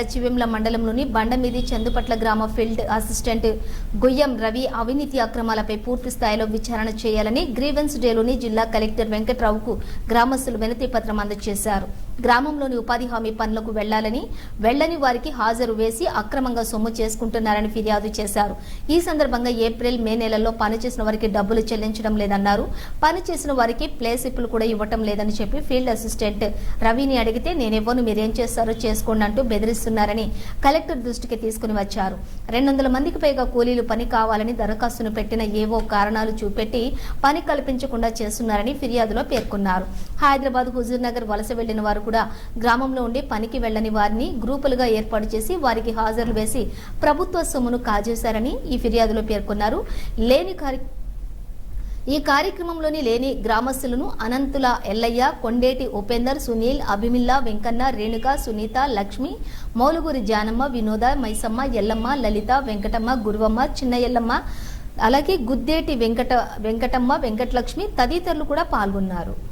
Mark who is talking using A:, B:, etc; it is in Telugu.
A: చివెంల మండలంలోని బండమీది చందుపట్ల గ్రామ ఫీల్డ్ అసిస్టెంట్ గుయ్యం రవి అవినీతి అక్రమాలపై పూర్తి స్థాయిలో విచారణ చేయాలని గ్రీవెన్స్ డేలోని జిల్లా కలెక్టర్ వెంకట్రావుకు గ్రామస్తులు వినతి పత్రం అందజేశారు. గ్రామంలోని ఉపాధి హామీ పనులకు వెళ్ళాలని వెళ్ళని వారికి హాజరు వేసి అక్రమంగా సొమ్ము చేసుకుంటున్నారని ఫిర్యాదు చేశారు. ఈ సందర్భంగా ఏప్రిల్ మే నెలల్లో పనిచేసిన వారికి డబ్బులు చెల్లించడం లేదన్నారు. పనిచేసిన వారికి ప్లేసిప్పులు కూడా ఇవ్వటం లేదని చెప్పి ఫీల్డ్ అసిస్టెంట్ రవిని అడిగితే నేనివ్వను మీరేం చేస్తారో చేసుకోండి అంటూ బెదిరిస్తున్నారని కలెక్టర్ దృష్టికి తీసుకుని వచ్చారు. రెండు వందల మందికి పైగా కూలీలు పని కావాలని దరఖాస్తును పెట్టిన ఏవో కారణాలు చూపెట్టి పని కల్పించకుండా చేస్తున్నారని ఫిర్యాదులో పేర్కొన్నారు. హైదరాబాద్ హుజూర్ నగర్ వలస వెళ్ళిన వారు కూడా గ్రామంలో ఉండి పనికి వెళ్ళని వారిని గ్రూపులుగా ఏర్పాటు చేసి వారికి హాజరు వేసి ప్రభుత్వ సొమ్మును కాజేశారని ఈ ఫిర్యాదులో పేర్కొన్నారు. లేని కార్య ఈ కార్యక్రమంలోని లేని గ్రామస్తులను అనంతుల ఎల్లయ్య కొండేటి ఉపేందర్ సునీల్ అభిమిల్లా వెంకన్న రేణుక సునీత లక్ష్మి మౌలుగురి జానమ్మ వినోద మైసమ్మ ఎల్లమ్మ లలిత వెంకటమ్మ గురువమ్మ చిన్న ఎల్లమ్మ అలాగే గుద్దేటి వెంకట వెంకటమ్మ వెంకటలక్ష్మి తదితరులు కూడా పాల్గొన్నారు.